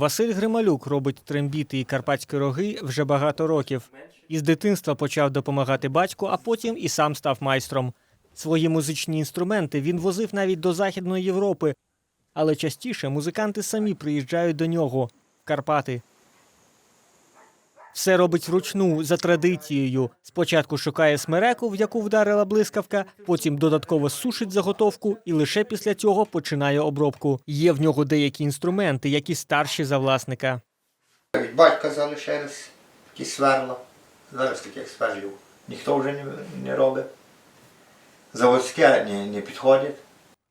Василь Грималюк робить трембіти і карпатські роги вже багато років. Із дитинства почав допомагати батьку, а потім і сам став майстром. Свої музичні інструменти він возив навіть до Західної Європи, але частіше музиканти самі приїжджають до нього в Карпати. Все робить вручну за традицією. Спочатку шукає смереку, в яку вдарила блискавка, потім додатково сушить заготовку і лише після цього починає обробку. Є в нього деякі інструменти, які старші за власника. Батька залишились такі сверла. Зараз таких сверлів ніхто вже не, робить. Заводське не підходять.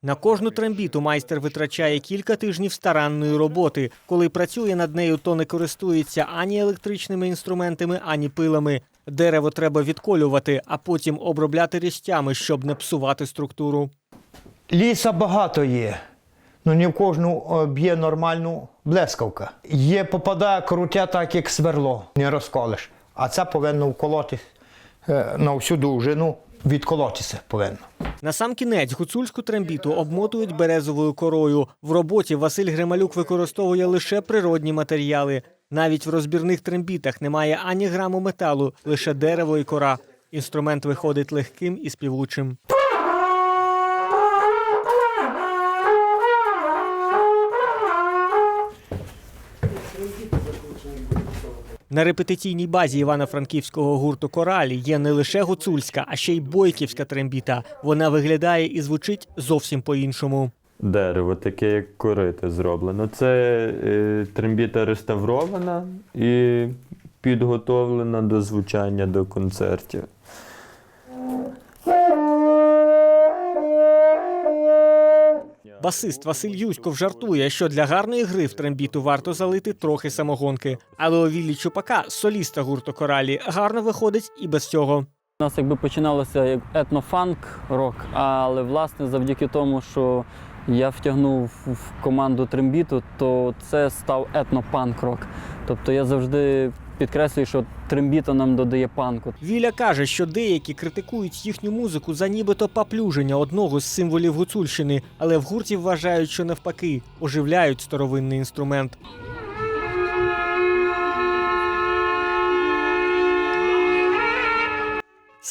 На кожну трембіту майстер витрачає кілька тижнів старанної роботи. Коли працює над нею, то не користується ані електричними інструментами, ані пилами. Дерево треба відколювати, а потім обробляти різцями, щоб не псувати структуру. Ліса багато є. Ну не в кожну е, б'є нормальну блискавка. Є попадає крутя так, як сверло, не розколиш. А це повинно вколотись е, на всю довжину, відколотися повинно. На сам кінець гуцульську трембіту обмотують березовою корою. В роботі Василь Грималюк використовує лише природні матеріали. Навіть в розбірних трембітах немає ані граму металу, лише дерево і кора. Інструмент виходить легким і співучим. На репетиційній базі Івано-Франківського гурту Коралі є не лише гуцульська, а ще й бойківська трембіта. Вона виглядає і звучить зовсім по-іншому. Дерево, таке як корите зроблено. Це е, трембіта реставрована і підготовлена до звучання до концертів. Басист Василь Юськов жартує, що для гарної гри в трембіту варто залити трохи самогонки. Але у Віллі Чупака, соліста гурту Коралі, гарно виходить і без цього. У нас якби починалося як етнофанк рок, але власне завдяки тому, що я втягнув в команду трембіту, то це став етнопанк рок. Тобто я завжди підкреслюю, що трембіта нам додає панку. Віля каже, що деякі критикують їхню музику за нібито паплюження одного з символів гуцульщини, але в гурті вважають, що навпаки оживляють старовинний інструмент.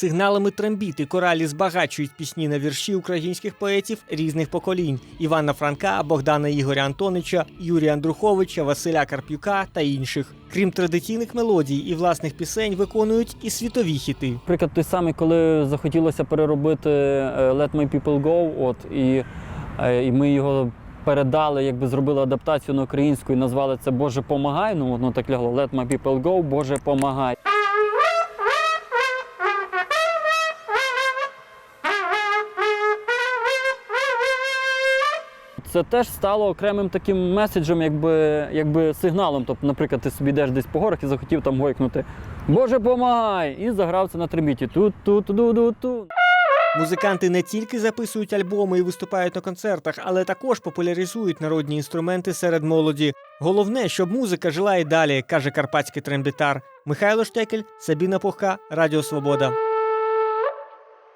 Сигналами трембіти коралі збагачують пісні на вірші українських поетів різних поколінь: Івана Франка, Богдана Ігоря Антонича, Юрія Андруховича, Василя Карпюка та інших. Крім традиційних мелодій і власних пісень, виконують і світові хіти. Наприклад, той самий, коли захотілося переробити е, Let My People Go, от і, е, і ми його передали, якби зробили адаптацію на українську і назвали це Боже помагай. Ну воно так лягло Let My People Go, Боже помагай. Це теж стало окремим таким меседжем, якби, якби сигналом. Тобто, наприклад, ти собі йдеш десь по горах і захотів там гойкнути Боже, помагай! І заграв це на трембіті. Тут, тут, ду, ду, ту. Музиканти не тільки записують альбоми і виступають на концертах, але також популяризують народні інструменти серед молоді. Головне, щоб музика жила і далі, каже карпатський трембітар. Михайло Штекель, Сабіна Пухка, Радіо Свобода.